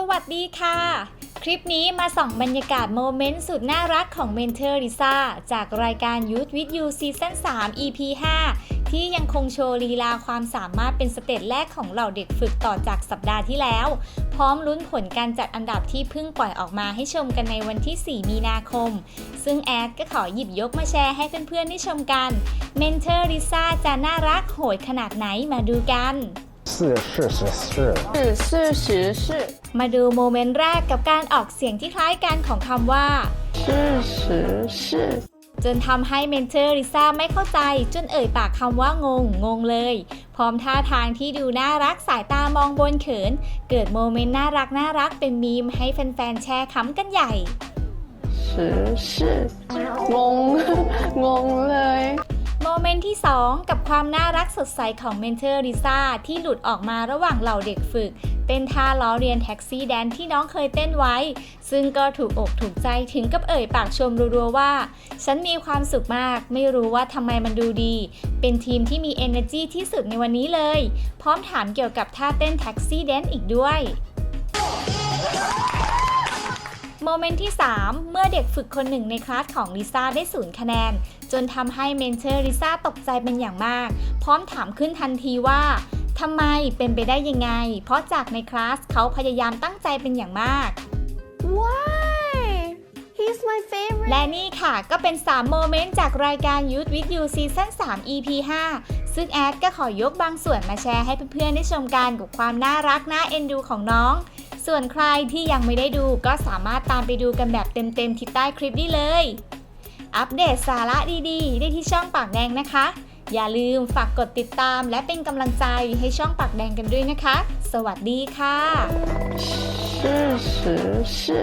สวัสดีค่ะ คลิปนี้มาส่องบรรยากาศโมเมนต์สุดน่ารักของเมนเทอร์ริซ่าจากรายการ Youth with You ซีซั่น3 EP 5 ที่ยังคงโชว์ลีลาความสามารถเป็นสเตจแรกของเหล่าเด็กฝึกต่อจากสัปดาห์ที่แล้ว พร้อมลุ้นผลการจัดอันดับที่เพิ่งปล่อยออกมาให้ชมกันในวันที่ 4 มีนาคม ซึ่งแอดก็ขอหยิบยกมาแชร์ให้เพื่อนๆได้ชมกันเมนเทอร์ริซ่าจะน่ารักโหดขนาดไหนมาดูกัน 是是是是，是是是是 มาดูโมเมนต์แรกกับการออกเสียงที่คล้ายกันของคำว่า 是是是 จนทำให้เมนเทอร์ริซ่าไม่เข้าใจ จนเอ่ยปากคำว่างง งงเลย พร้อมท่าทางที่ดูน่ารักสายตามองบนเขิน เกิดโมเมนต์น่ารักน่ารักเป็นมีมให้แฟนๆแชร์ขำกันใหญ่ 是是งง งงเลย โมเมนต์ ที่ 2 กับความน่ารักสดใสของเมนเทอร์ริซ่าที่หลุดออกมาระหว่างเหล่าเด็กฝึกเต้นท่าล้อเรียนแท็กซี่แดนที่น้องเคยเต้นไว้ ซึ่งก็ถูกอกถูกใจถึงกับเอ่ยปากชมรัวๆว่า ฉันมีความสุขมาก ไม่รู้ว่าทำไมมันดูดี เป็นทีมที่มี energy ที่สุดในวันนี้เลย พร้อมถามเกี่ยวกับท่าเต้นแท็กซี่แดนอีกด้วย โมเมนต์ที่ 3 เมื่อเด็กฝึกคนหนึ่งในคลาสของลิซ่าได้ศูนย์คะแนน จนทำให้เมนเทอร์ลิซ่าตกใจเป็นอย่างมาก พร้อมถามขึ้นทันทีว่าทำไมเป็นไปได้ยังไง เพราะจากในคลาสเขาพยายามตั้งใจเป็นอย่างมาก Why He's my favorite และนี่ค่ะก็เป็น 3 โมเมนต์จากรายการ Youth with You ซีซั่น3 EP 5 ซึ่งแอดก็ขอยกบางส่วนมาแชร์ให้เพื่อนๆได้ชมกันกับความน่ารักน่าเอ็นดูของน้อง ส่วนใครที่ยังไม่ได้ดูก็สามารถตามไปดูกันแบบเต็มๆที่ใต้คลิปได้เลย อัปเดตสาระดีๆ ได้ที่ช่องปากแดงนะคะ อย่าลืมฝากกดติดตามและเป็นกำลังใจให้ช่องปากแดงกันด้วยนะคะ สวัสดีค่ะ 是是是